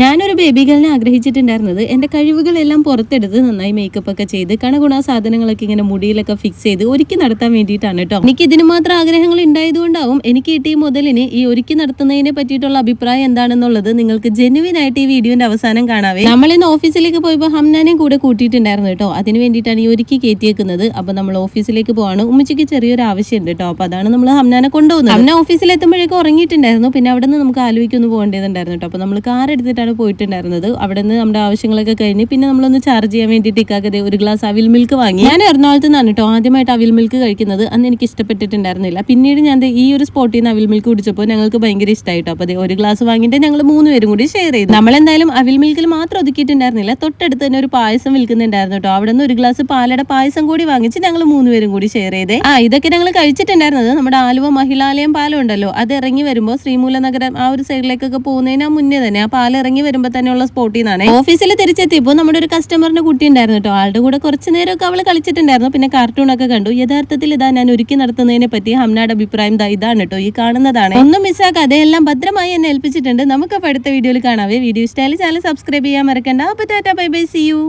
ನಾನು ബേബി ഗേളിനെ ആഗ്രഹിച്ചിട്ടുണ്ടായിരുന്നത്. എന്റെ കഴിവുകളെല്ലാം പുറത്തെടുത്ത് നന്നായി മേക്കപ്പ് ഒക്കെ ചെയ്ത് കണകുണ സാധനങ്ങളൊക്കെ ഇങ്ങനെ മുടിയിലൊക്കെ ഫിക്സ് ചെയ്ത് ഒരുക്കി നടത്താൻ വേണ്ടിയിട്ടാണ് കേട്ടോ എനിക്ക് ഇതിന് മാത്രം ആഗ്രഹങ്ങൾ ഉണ്ടായതുകൊണ്ടാവും എനിക്ക് കിട്ടിയ മുതലിന് ഈ ഒരുക്കി നടത്തുന്നതിനെ പറ്റിയിട്ടുള്ള അഭിപ്രായം എന്താണെന്നുള്ളത് നിങ്ങൾക്ക് ജെനുവിൻ ആയിട്ട് ഈ വീഡിയോന്റെ അവസാനം കാണാവേ. നമ്മൾ ഇന്ന് ഓഫീസിലേക്ക് പോയപ്പോൾ ഹംനാനെയും കൂടെ കൂട്ടിയിട്ടുണ്ടായിരുന്നു കേട്ടോ അതിന് വേണ്ടിയിട്ടാണ് ഈ ഒരുക്കി കയറ്റിയേക്കുന്നത്. അപ്പൊ നമ്മൾ ഓഫീസിലേക്ക് പോവാണ്. ഉമ്മച്ചിക്ക് ചെറിയൊരു ആവശ്യമുണ്ട് കേട്ടോ അപ്പൊ അതാണ് നമ്മൾ ഹംനാനെ കൊണ്ടുപോകുന്നത്. ഹംന ഓഫീസിൽ എത്തുമ്പോഴേക്കും ഉറങ്ങിയിട്ടുണ്ടായിരുന്നു. പിന്നെ അവിടെ നിന്ന് നമുക്ക് ആലോചിക്കൊന്ന് പോകേണ്ടതുണ്ടായിരുന്നു കേട്ടോ അപ്പൊ നമ്മൾ കാർ എടുത്തിട്ടാണ് പോയിട്ടുണ്ടായിരുന്നത് അവിടെ നിന്ന് നമ്മുടെ ആവശ്യങ്ങളൊക്കെ കഴിഞ്ഞ് പിന്നെ നമ്മളൊന്ന് ചാർജ് ചെയ്യാൻ വേണ്ടിയിട്ട് ഇക്കാക്കതെ ഒരു ഗ്ലാസ് അവിൽ മിൽക്ക് വാങ്ങി. ഞാൻ എറണാകുളത്ത് നിന്നാണ് കേട്ടോ ആദ്യമായിട്ട് അവിൽ മിൽക്ക് കഴിക്കുന്നത്. അന്ന് എനിക്ക് ഇഷ്ടപ്പെട്ടിട്ടുണ്ടായിരുന്നില്ല. പിന്നീട് ഞാൻ ഈ ഒരു സ്പോട്ടിൽ നിന്ന് അവിൽ മിൽക്ക് കുടിച്ചപ്പോൾ ഞങ്ങൾക്ക് ഭയങ്കര ഇഷ്ടമായിട്ടോ അപ്പോൾ ദേ ഒരു ഗ്ലാസ് വാങ്ങിയിട്ട് ഞങ്ങൾ മൂന്ന് പേരും കൂടി ഷെയർ ചെയ്തു. നമ്മളെന്തായാലും അവിൽ മിൽക്കിൽ മാത്രം ഒതുക്കിയിട്ടുണ്ടായിരുന്നില്ല. തൊട്ടടുത്ത് തന്നെ ഒരു പായസം വിൽക്കുന്നുണ്ടായിരുന്നു കേട്ടോ അവിടെ നിന്ന് ഒരു ഗ്ലാസ് പാലയുടെ പായസം കൂടി വാങ്ങിച്ച് ഞങ്ങൾ മൂന്ന് പേരും കൂടി ഷെയർ ചെയ്തേ. ആ ഇതൊക്കെ ഞങ്ങൾ കഴിച്ചിട്ടുണ്ടായിരുന്നത് നമ്മുടെ ആലുവ മഹിളാലയം പാലം ഉണ്ടല്ലോ. അത് ഇറങ്ങി വരുമ്പോൾ ശ്രീമൂല നഗരം ആ ഒരു സൈഡിലേക്കൊക്കെ പോകുന്നതിന് മുന്നേ തന്നെ ആ പാലം ഇറങ്ങി വരുമ്പോൾ തന്നെയുള്ള സ്പോട്ടിൽ നിന്നാണ്. ഓഫീസിൽ തിരിച്ചെത്തിയപ്പോൾ നമ്മുടെ ഒരു കസ്റ്റമറിന്റെ കുട്ടി ഉണ്ടായിരുന്നു കേട്ടോ. ആളുടെ കൂടെ കുറച്ച് നേരമൊക്കെ അവൾ കളിച്ചിട്ടുണ്ടായിരുന്നു. പിന്നെ കാർട്ടൂണൊക്കെ കണ്ടു. യഥാർത്ഥത്തിൽ ഇതാ ഞാൻ ഒരുക്കി നടത്തുന്നതിനെ പറ്റി ഹംനയുടെ അഭിപ്രായം ഇതാണ് കേട്ടോ. ഈ കാണുന്നതാണ്. ഒന്നും മിസ്സാക്കാതെ എല്ലാം ഭദ്രമായി എന്നെ ഏൽപ്പിച്ചിട്ടുണ്ട്. നമുക്ക് അടുത്ത വീഡിയോയിൽ കാണാവേ. വീഡിയോ ഇഷ്ടമായാലും ചാനൽ സബ്സ്ക്രൈബ് ചെയ്യാൻ മറക്കണ്ട. അപ്പൊ tata bye bye. See you